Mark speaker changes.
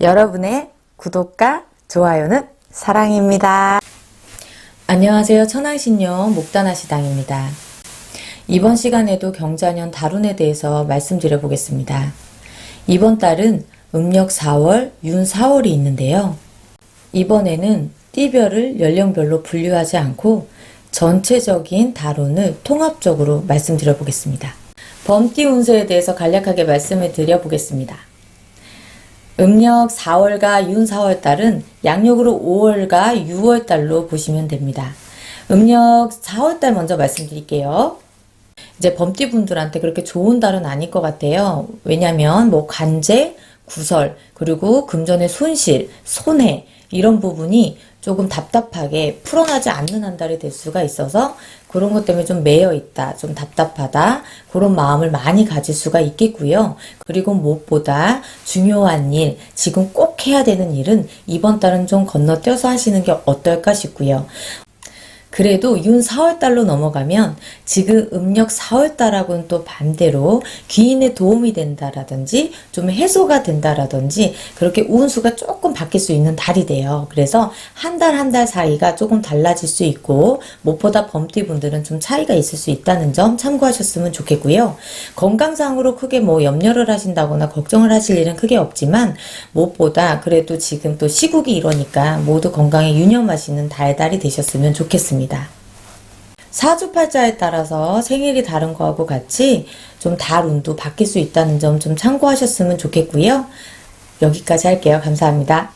Speaker 1: 여러분의 구독과 좋아요는 사랑입니다. 안녕하세요. 천안신녀 목단아시당입니다. 이번 시간에도 경자년 달운에 대해서 말씀드려 보겠습니다. 이번 달은 음력 4월, 윤 4월이 있는데요. 이번에는 띠별을 연령별로 분류하지 않고 전체적인 달운을 통합적으로 말씀드려 보겠습니다. 범띠 운세에 대해서 간략하게 말씀을 드려 보겠습니다. 음력 4월과 윤 4월 달은 양력으로 5월과 6월 달로 보시면 됩니다. 음력 4월 달 먼저 말씀드릴게요. 이제 범띠 분들한테 그렇게 좋은 달은 아닐 것 같아요. 왜냐면 뭐 관제, 구설, 그리고 금전의 손실, 손해 이런 부분이 조금 답답하게 풀어나지 않는 한 달이 될 수가 있어서 그런 것 때문에 좀 매여 있다, 좀 답답하다, 그런 마음을 많이 가질 수가 있겠고요. 그리고 무엇보다 중요한 일, 지금 꼭 해야 되는 일은 이번 달은 좀 건너뛰어서 하시는 게 어떨까 싶고요. 그래도 윤 4월달로 넘어가면 지금 음력 4월달하고는 또 반대로 귀인의 도움이 된다라든지 좀 해소가 된다라든지 그렇게 운수가 조금 바뀔 수 있는 달이 돼요. 그래서 한달 한 달 사이가 조금 달라질 수 있고 무엇보다 범띠 분들은 좀 차이가 있을 수 있다는 점 참고하셨으면 좋겠고요. 건강상으로 크게 뭐 염려를 하신다거나 걱정을 하실 일은 크게 없지만 무엇보다 그래도 지금 또 시국이 이러니까 모두 건강에 유념하시는 달달이 되셨으면 좋겠 습니다. 사주팔자에 따라서 생일이 다른 거하고 같이 좀 달 운도 바뀔 수 있다는 점 좀 참고하셨으면 좋겠고요. 여기까지 할게요. 감사합니다.